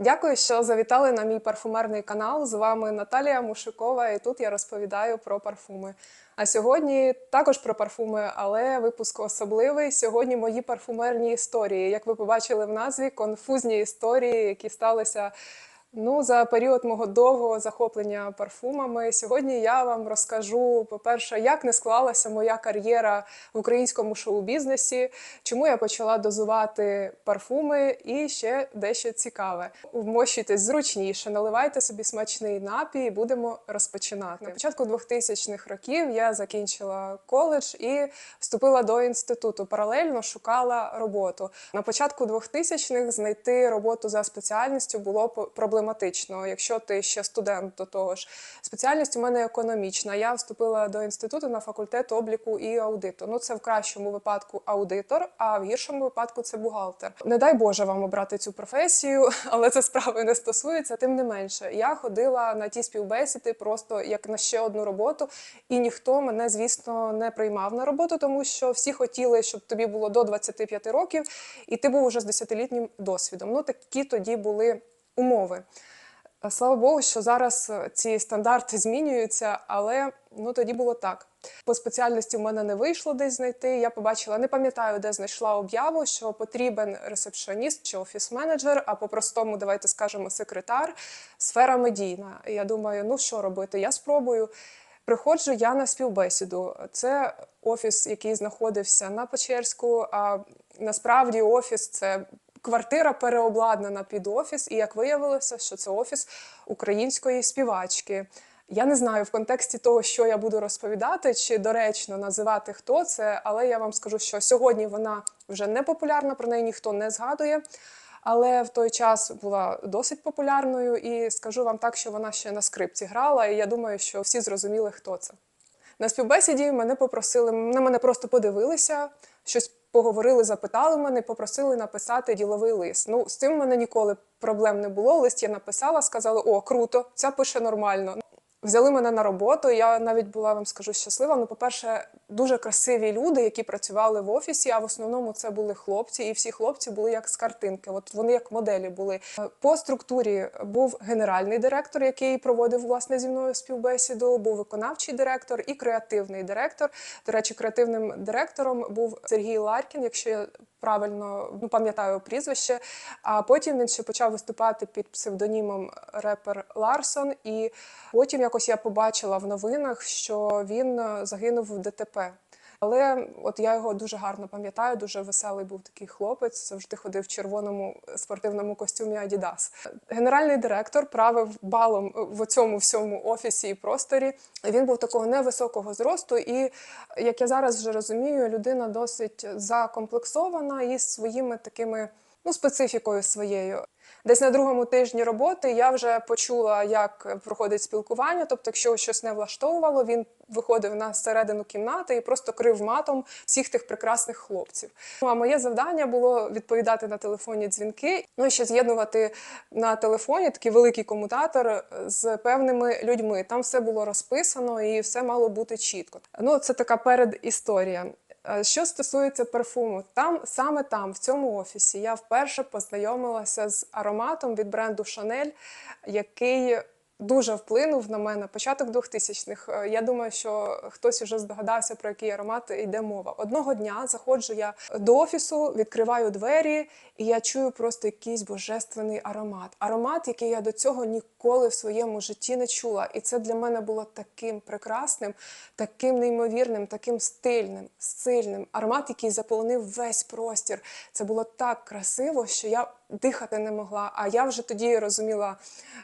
Дякую, що завітали на мій парфумерний канал. З вами Наталія Мушикова, і тут я розповідаю про парфуми. А сьогодні також про парфуми, але випуск особливий. Сьогодні мої парфумерні історії. Як ви побачили в назві, конфузні історії, які сталися ну, за період мого довгого захоплення парфумами. Сьогодні я вам розкажу, по-перше, як не склалася моя кар'єра в українському шоу-бізнесі, чому я почала дозувати парфуми і ще дещо цікаве. Вмощуйтесь зручніше, наливайте собі смачний напій, і будемо розпочинати. На початку 2000-х років я закінчила коледж і вступила до інституту. Паралельно шукала роботу. На початку 2000-х знайти роботу за спеціальністю було по- проблематично. Якщо ти ще студент до того ж, спеціальність у мене економічна. Я вступила до інституту на факультет обліку і аудиту. Ну це в кращому випадку аудитор, а в гіршому випадку це бухгалтер. Не дай Боже вам обрати цю професію, але це справи не стосується. Тим не менше, я ходила на ті співбесіди просто як на ще одну роботу, і ніхто мене, звісно, не приймав на роботу, тому що всі хотіли, щоб тобі було до 25 років, і ти був уже з 10-літнім досвідом. Ну такі тоді були умови. Е, Слава Богу, що зараз е, ці стандарти змінюються, але ну тоді було так. По спеціальності в мене не вийшло десь знайти. Я побачила, не пам'ятаю, де знайшла об'яву, що потрібен ресепшоніст чи офіс-менеджер, а по-простому, давайте скажемо, секретар, сфера медійна. І я думаю, ну що робити? Я спробую. Приходжу я на співбесіду. Це офіс, який знаходився на Печерську. А насправді офіс це квартира переобладнана під офіс. І як виявилося, що це офіс української співачки. Я не знаю в контексті того, що я буду розповідати, чи доречно називати хто це, але я вам скажу, що сьогодні вона вже не популярна, про неї ніхто не згадує. Але в той час була досить популярною, і скажу вам так, що вона ще на скрипці грала, і я думаю, що всі зрозуміли, хто це. На співбесіді мене попросили, на мене просто подивилися, щось поговорили, запитали мене, попросили написати діловий лист. Ну, з цим в мене ніколи проблем не було. Лист я написала, сказали: о, круто, ця пише нормально. Взяли мене на роботу. Я навіть була вам скажу щаслива. Ну, по-перше, дуже красиві люди, які працювали в офісі. А в основному це були хлопці, і всі хлопці були як з картинки. От вони як моделі були. По структурі був генеральний директор, який проводив власне зі мною співбесіду. Був виконавчий директор і креативний директор. До речі, креативним директором був Сергій Ларкін, якщо я правильно ну, пам'ятаю прізвище. А потім він ще почав виступати під псевдонімом репер Ларсон. І потім якось я побачила в новинах, що він е, загинув в ДТП. Але от я його дуже гарно пам'ятаю, дуже веселий був такий хлопець, завжди ходив в червоному спортивному костюмі Adidas. Генеральний директор правив балом в цьому всьому офісі і просторі. Він був такого невисокого зросту, і як я зараз вже розумію, людина досить закомплексована і своїми такими ну, специфікою своєю. Десь на другому тижні роботи я вже почула, як проходить спілкування. Тобто, якщо щось не влаштовувало, він виходив на середину кімнати і просто крив матом всіх тих прекрасних хлопців. Ну а моє завдання було відповідати на телефонні дзвінки, ну і ще з'єднувати на телефоні такий великий комутатор з певними людьми. Там все було розписано і все мало бути чітко. Ну, це така передісторія. Е, Що стосується парфуму, там саме там, в цьому офісі, я вперше познайомилася з ароматом від бренду Chanel, який дуже вплинув на мене. Початок 2000-х. Е, Я думаю, що хтось уже здогадався, про який аромат йде мова. Одного дня заходжу я до офісу, відкриваю двері, і я чую просто якийсь божественний аромат. Аромат, який я до цього ніколи в своєму житті не чула. І це для мене було таким прекрасним, таким неймовірним, таким стильним, сильним. Аромат, який заполонив весь простір. Це було так красиво, що я дихати не могла. А я вже тоді розуміла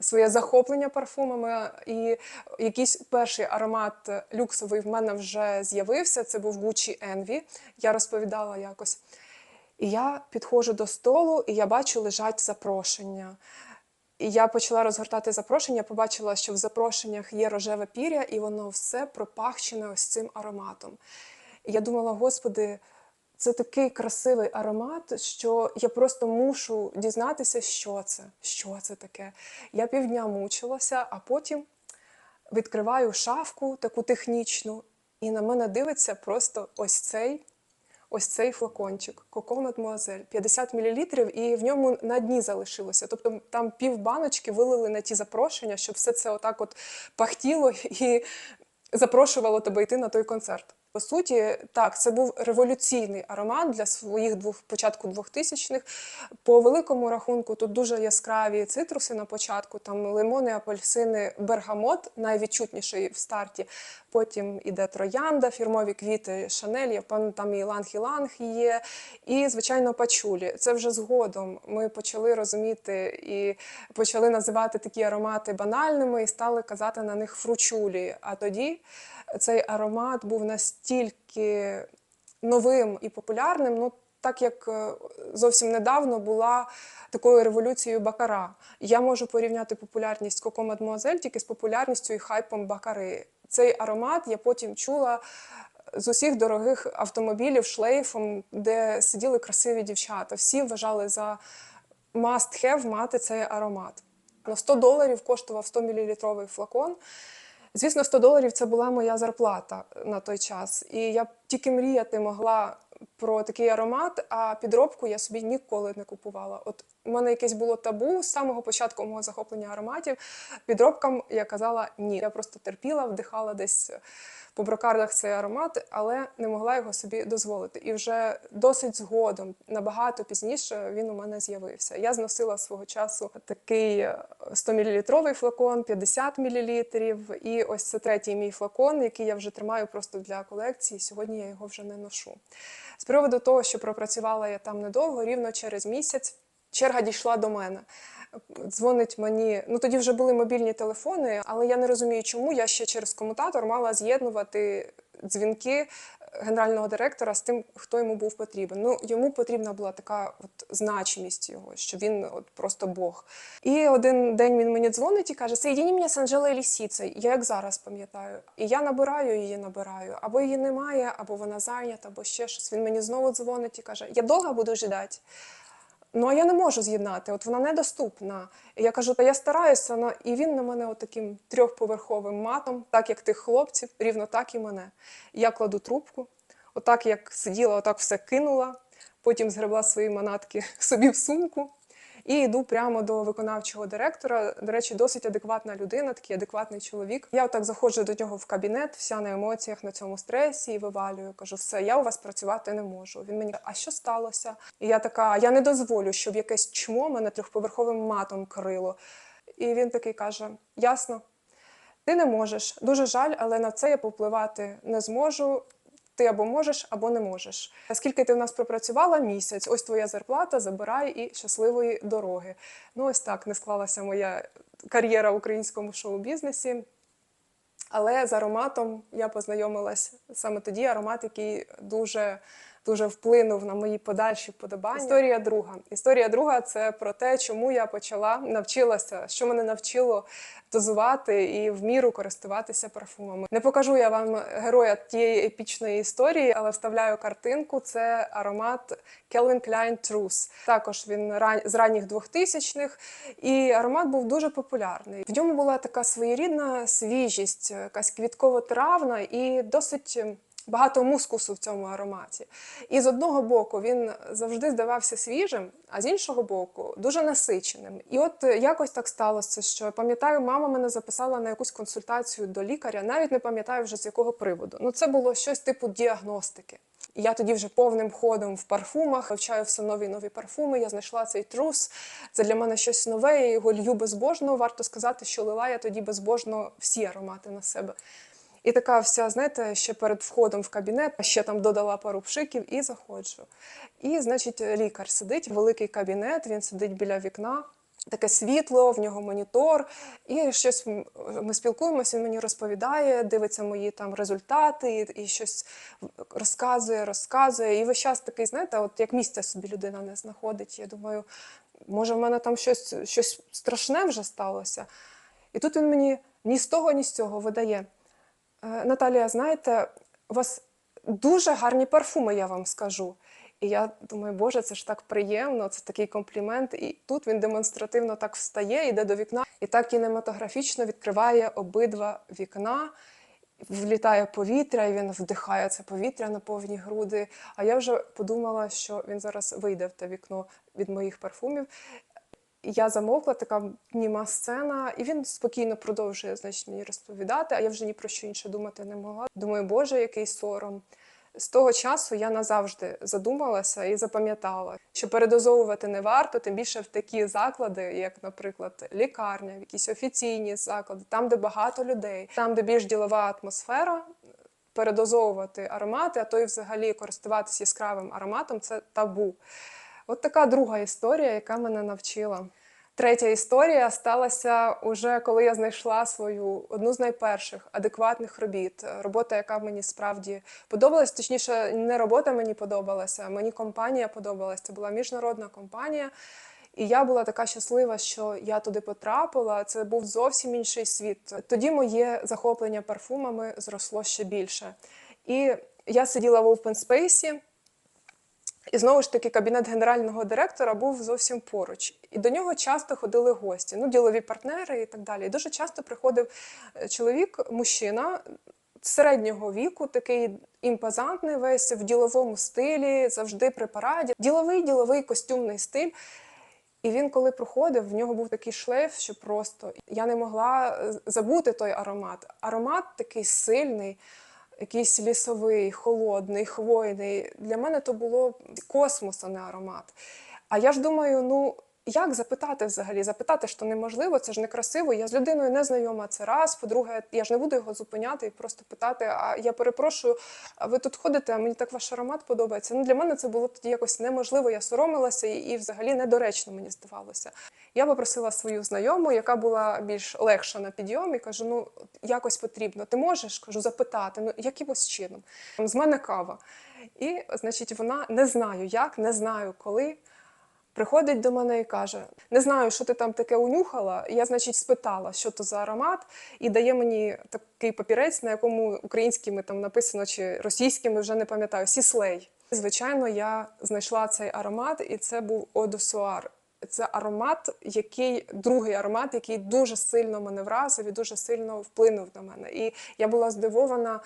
своє захоплення парфумами. І якийсь перший аромат люксовий в мене вже з'явився. Це був Gucci Envy. Я розповідала якось. І я підходжу до столу, і я бачу, лежать запрошення. І я почала розгортати запрошення, побачила, що в запрошеннях є рожеве пір'я, і воно все пропахчене ось цим ароматом. І я думала, господи, це такий красивий аромат, що я просто мушу дізнатися, що це, що це таке. Я півдня мучилася, а потім відкриваю шафку таку технічну, і на мене дивиться просто ось цей ось цей флакончик Coco Mademoiselle, 50 мл, і в ньому на дні залишилося. Тобто там пів баночки вилили на ті запрошення, щоб все це отак от пахтіло і запрошувало тебе йти на той концерт. По суті, так, це був революційний аромат для своїх двох початку 2000-х. По великому рахунку тут дуже яскраві цитруси на початку, там лимони, апельсини, бергамот, найвідчутніший в старті. Потім іде троянда, фірмові квіти Шанель, я впевнена, там і ланг-іланг є, і, звичайно, пачулі. Це вже згодом ми почали розуміти і почали називати такі аромати банальними і стали казати на них фручулі. А тоді цей аромат був настільки новим і популярним, ну так як е, зовсім недавно була такою революцією бакара. Я можу порівняти популярність Коко Мадмуазель тільки з популярністю і хайпом бакари. Цей аромат я потім чула з усіх дорогих автомобілів шлейфом, де сиділи красиві дівчата. Всі вважали за must have мати цей аромат. На 100 доларів коштував 100 мл флакон. Звісно, 100 доларів це була моя зарплата на той час. І я тільки мріяти могла про такий аромат, а підробку я собі ніколи не купувала. От у мене якесь було табу з самого початку мого захоплення ароматів. Підробкам я казала ні. Я просто терпіла, вдихала десь по брокардах цей аромат, але не могла його собі дозволити. І вже досить згодом, набагато пізніше, він у мене з'явився. Я зносила свого часу такий 100 мл флакон, 50 мл. І ось це третій мій флакон, який я вже тримаю просто для колекції. Сьогодні я його вже не ношу. З приводу того, що пропрацювала я там недовго, рівно через місяць черга дійшла до мене. Дзвонить мені, ну тоді вже були мобільні телефони, але я не розумію, чому я ще через комутатор мала з'єднувати дзвінки генерального директора з тим, хто йому був потрібен. Ну йому потрібна була така от значимість його, що він от просто Бог. І один день він мені дзвонить і каже: Соєдіні мене з Анжелою Лісіцею. Я як зараз пам'ятаю. І я набираю її, набираю. Або її немає, або вона зайнята, або ще щось. Він мені знову дзвонить і каже: Я довго буду ждати. Ну, а я не можу з'єднати, от вона недоступна. Я кажу, та я стараюся, ну, і він на мене таким трьохповерховим матом, так як тих хлопців, рівно так і мене. Я кладу трубку, отак як сиділа, отак все кинула, потім згребла свої манатки собі в сумку і йду прямо до виконавчого директора. До речі, досить адекватна людина, такий адекватний чоловік. Я отак заходжу до нього в кабінет, вся на емоціях, на цьому стресі і вивалюю. Кажу, все, я у вас працювати не можу. Він мені, а що сталося? І я така: я не дозволю, щоб якесь чмо мене трьохповерховим матом крило. І він такий каже: Ясно, ти не можеш. Дуже жаль, але на це я попливати не зможу. Ти або можеш, або не можеш. Скільки ти в нас пропрацювала? Місяць. Ось твоя зарплата, забирай і щасливої дороги. Ну, ось так не склалася моя кар'єра в українському шоу-бізнесі. Але з ароматом я познайомилась саме тоді. Аромат, який дуже дуже вплинув на мої подальші вподобання. Історія друга. Історія друга це про те, чому я почала навчилася, що мене навчило дозувати і в міру користуватися парфумами. Не покажу я вам героя тієї епічної історії, але вставляю картинку. Це аромат Calvin Klein Truth. Також він з ранніх 2000-х, і аромат був дуже популярний. В ньому була така своєрідна свіжість, якась квітково-травна і досить. Багато мускусу в цьому ароматі. І з одного боку він завжди здавався свіжим, а з іншого боку дуже насиченим. І от якось так сталося, що пам'ятаю, мама мене записала на якусь консультацію до лікаря, навіть не пам'ятаю вже з якого приводу. Ну це було щось типу діагностики. І я тоді вже повним ходом в парфумах вивчаю все нові нові парфуми. Я знайшла цей трус. Це для мене щось нове. Я його лью безбожно. Варто сказати, що лила я тоді безбожно всі аромати на себе. І така вся, знаєте, ще перед входом в кабінет, ще там додала пару пшиків і заходжу. І, значить, лікар сидить, великий кабінет, він сидить біля вікна. Таке світло, в нього монітор, і щось ми спілкуємося. Він мені розповідає, дивиться мої там результати, і, і щось розказує, розказує. І весь час такий, знаєте, от як місця собі людина не знаходить. Я думаю, може, в мене там щось, щось страшне вже сталося. І тут він мені ні з того, ні з цього видає. «Е, Наталія, знаєте, у вас дуже гарні парфуми, я вам скажу. І я думаю, Боже, це ж так приємно, це такий комплімент. І тут він демонстративно так встає, йде до вікна і так кінематографічно відкриває обидва вікна. влітає повітря, і він вдихає це повітря на повні груди. А я вже подумала, що він зараз вийде в те вікно від моїх парфумів. Я замовкла, така німа сцена, і він спокійно продовжує значить, мені розповідати, а я вже ні про що інше думати не могла. Думаю, Боже, який сором. З того часу я назавжди задумалася і запам'ятала, що передозовувати не варто, тим більше в такі заклади, як, наприклад, лікарня, якісь офіційні заклади, там, де багато людей, там, де більш ділова атмосфера, передозовувати аромати, а то й взагалі користуватися яскравим ароматом це табу. От така друга історія, яка мене навчила. Третя історія сталася уже коли я знайшла свою одну з найперших адекватних робіт. Робота, яка мені справді подобалась. Точніше, не робота мені подобалася, мені компанія подобалася. Це була міжнародна компанія. І я була така щаслива, що я туди потрапила. Це був зовсім інший світ. Тоді моє захоплення парфумами зросло ще більше. І я сиділа в open space, і знову ж таки, кабінет генерального директора був зовсім поруч. І до нього часто ходили гості, ну, ділові партнери і так далі. І дуже часто приходив е, чоловік, мужчина середнього віку, такий імпозантний весь в діловому стилі, завжди при параді. Діловий, діловий костюмний стиль. І він, коли проходив, в нього був такий шлейф, що просто я не могла е, забути той аромат. Аромат такий сильний, якийсь лісовий, холодний, хвойний. Для мене то було космос, а не аромат. А я ж думаю, ну. Як запитати взагалі? Запитати, що неможливо, це ж некрасиво. Я з людиною не знайома це раз. По-друге, я ж не буду його зупиняти і просто питати: а я перепрошую, ви тут ходите, а мені так ваш аромат подобається. Ну для мене це було тоді якось неможливо. Я соромилася і, і взагалі недоречно мені здавалося. Я попросила свою знайому, яка була більш легша на підйом, і кажу: ну якось потрібно. Ти можеш кажу запитати, ну якимось чином. З мене кава. І, значить, вона не знаю як, не знаю коли. Приходить до мене і каже: Не знаю, що ти там таке унюхала. Я, значить, спитала, що то за аромат, і дає мені такий папірець, на якому українськими там написано чи російськими вже не пам'ятаю, сіслей. Звичайно, я знайшла цей аромат, і це був одосуар. Це аромат, який другий аромат, який дуже сильно мене вразив і дуже сильно вплинув на мене. І я була здивована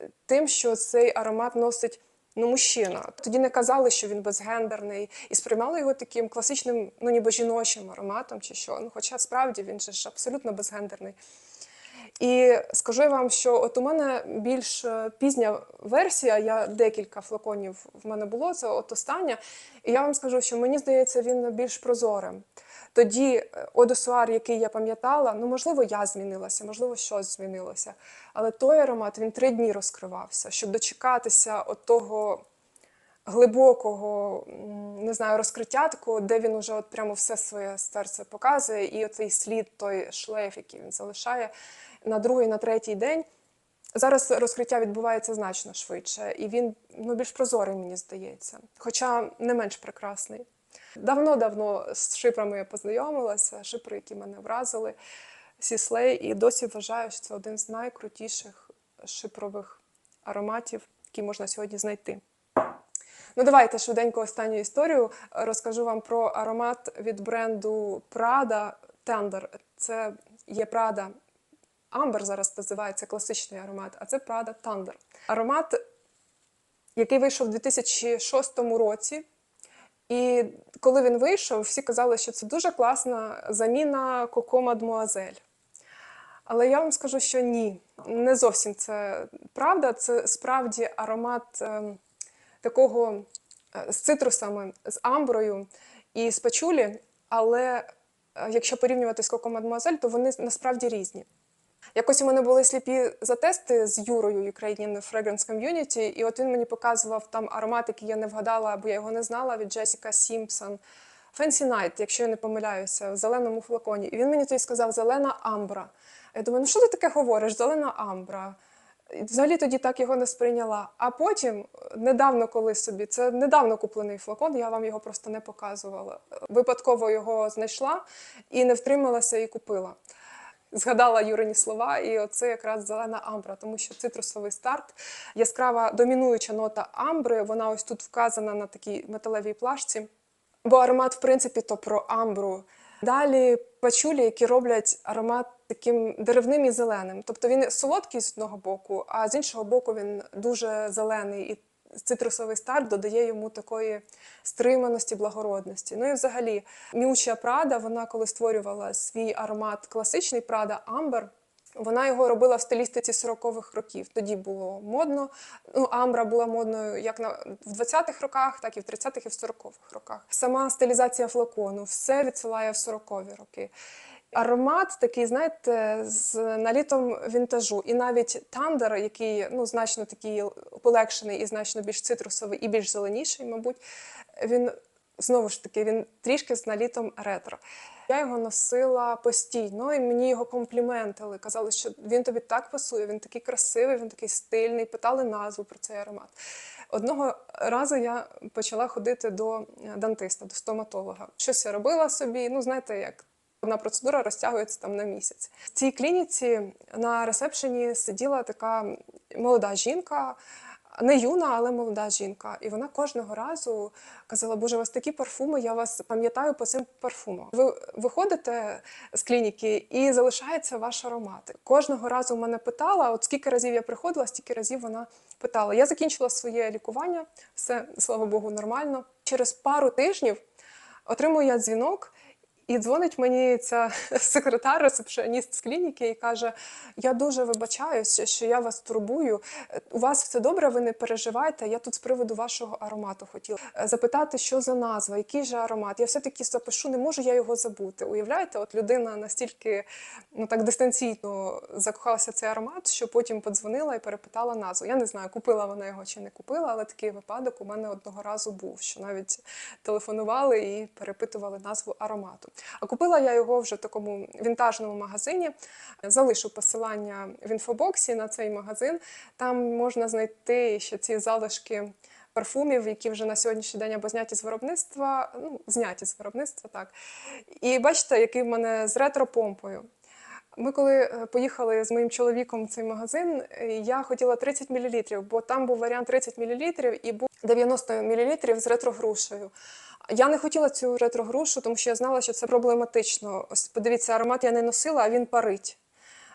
е, тим, що цей аромат носить ну, мужчина. Тоді не казали, що він безгендерний, і сприймали його таким класичним, ну ніби жіночим ароматом чи що. Ну, хоча справді він же ж абсолютно безгендерний. І скажу я вам, що от у мене більш е, пізня версія, я декілька флаконів в мене було, це от остання. І я вам скажу, що мені здається, він більш прозорим. Тоді е, одосуар, який я пам'ятала, ну можливо, я змінилася, можливо, щось змінилося. Але той аромат він три дні розкривався, щоб дочекатися от того глибокого, не знаю, розкриття такого, де він уже от прямо все своє серце показує, і оцей слід, той шлейф, який він залишає на другий, на третій день. Зараз розкриття відбувається значно швидше, і він ну, більш прозорий, мені здається, хоча не менш прекрасний. Давно-давно з шипрами я познайомилася, шипри, які мене вразили, сіслей, і досі вважаю, що це один з найкрутіших шипрових ароматів, які можна сьогодні знайти. Ну, давайте швиденько останню історію. Розкажу вам про аромат від бренду Prada Tender. Це є Prada Amber зараз називається класичний аромат, а це Prada Thunder. Аромат, який вийшов у 2006 році. І коли він вийшов, всі казали, що це дуже класна заміна Coco Mademoiselle. Але я вам скажу, що ні, не зовсім це правда. Це справді аромат е, такого е, з цитрусами, з амброю і з пачулі. Але е, якщо порівнювати з Coco Mademoiselle, то вони насправді різні. Якось у мене були сліпі затести з Юрою Ukrainian Fragrance Community, і от він мені показував там аромат, який я не вгадала, бо я його не знала від Джесіка Сімпсон. Fancy Night, якщо я не помиляюся, в зеленому флаконі. І він мені тоді сказав зелена амбра. Я думаю, ну що ти таке говориш? Зелена амбра. І Взагалі тоді так його не сприйняла. А потім, недавно, коли собі, це недавно куплений флакон, я вам його просто не показувала. Випадково його знайшла і не втрималася і купила. Згадала Юрині слова, і оце якраз зелена амбра, тому що цитрусовий старт, яскрава домінуюча нота амбри, вона ось тут вказана на такій металевій плашці. Бо аромат, в принципі, то про амбру. Далі пачулі, які роблять аромат таким деревним і зеленим. Тобто він солодкий з одного боку, а з іншого боку він дуже зелений. І цитрусовий старт додає йому такої стриманості, благородності. Ну і взагалі, Мюча Прада, вона коли створювала свій аромат класичний Прада Амбер. Вона його робила в стилістиці 40-х років. Тоді було модно. Ну, амбра була модною як на в 20-х роках, так і в 30-х і в 40-х роках. Сама стилізація флакону, все відсилає в 40-ві роки. Аромат такий, знаєте, з налітом вінтажу. І навіть тандер, який ну, значно такий полегшений і значно більш цитрусовий і більш зеленіший, мабуть, він знову ж таки він трішки з налітом ретро. Я його носила постійно, і мені його компліментили. Казали, що він тобі так пасує, він такий красивий, він такий стильний. Питали назву про цей аромат. Одного разу я почала ходити до дантиста, до стоматолога. Щось я робила собі. Ну, знаєте, як одна процедура розтягується там на місяць. В цій клініці на ресепшені сиділа така молода жінка. Не юна, але молода жінка. І вона кожного разу казала: Боже, у вас такі парфуми, я вас пам'ятаю по цим парфумам. Ви виходите з клініки і залишається ваш аромат. Кожного разу мене питала, от скільки разів я приходила, стільки разів вона питала. Я закінчила своє лікування, все, слава Богу, нормально. Через пару тижнів отримую я дзвінок. І дзвонить мені ця секретар, ресепшеніст з клініки і каже: Я дуже вибачаюся, що я вас турбую. У вас все добре, ви не переживайте. Я тут з приводу вашого аромату хотіла запитати, що за назва, який же аромат. Я все-таки запишу, не можу я його забути. Уявляєте, от людина настільки ну так дистанційно закохалася цей аромат, що потім подзвонила і перепитала назву. Я не знаю, купила вона його чи не купила, але такий випадок у мене одного разу був, що навіть телефонували і перепитували назву аромату. А купила я його вже в такому вінтажному магазині. Залишу посилання в інфобоксі на цей магазин. Там можна знайти ще ці залишки парфумів, які вже на сьогоднішній день або зняті з виробництва, ну, зняті з виробництва, так. І бачите, який в мене з ретро-помпою. Ми коли е, поїхали з моїм чоловіком в цей магазин, е, я хотіла 30 мл, бо там був варіант 30 мл і був 90 мл з ретро-грушею. Я не хотіла цю ретро-грушу, тому що я знала, що це проблематично. Ось подивіться, аромат я не носила, а він парить.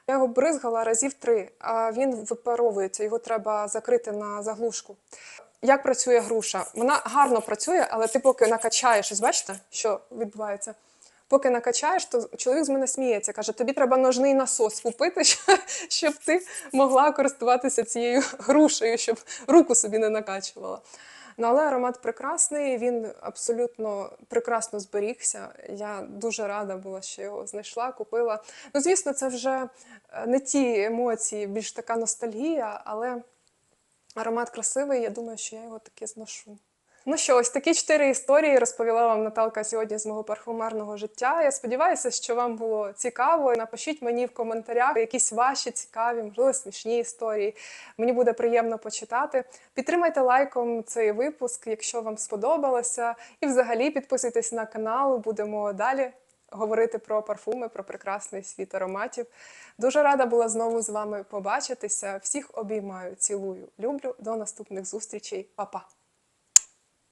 Я його бризгала разів три, а він випаровується, його треба закрити на заглушку. Як працює груша? Вона гарно працює, але ти поки накачаєш, ось бачите, що відбувається? Поки накачаєш, то чоловік з мене сміється, каже: тобі треба ножний насос купити, щоб ти могла користуватися цією грушею, щоб руку собі не накачувала. Ну, але аромат прекрасний, він абсолютно прекрасно зберігся. Я дуже рада була, що його знайшла, купила. Ну, звісно, це вже е, не ті емоції, більш така ностальгія, але аромат красивий. Я думаю, що я його таки зношу. Ну що, ось такі чотири історії розповіла вам Наталка сьогодні з мого парфумерного життя. Я сподіваюся, що вам було цікаво. Напишіть мені в коментарях якісь ваші цікаві, можливо, смішні історії. Мені буде приємно почитати. Підтримайте лайком цей випуск, якщо вам сподобалося. І взагалі підписуйтесь на канал, будемо далі говорити про парфуми, про прекрасний світ ароматів. Дуже рада була знову з вами побачитися. Всіх обіймаю, цілую, люблю. До наступних зустрічей, Па-па!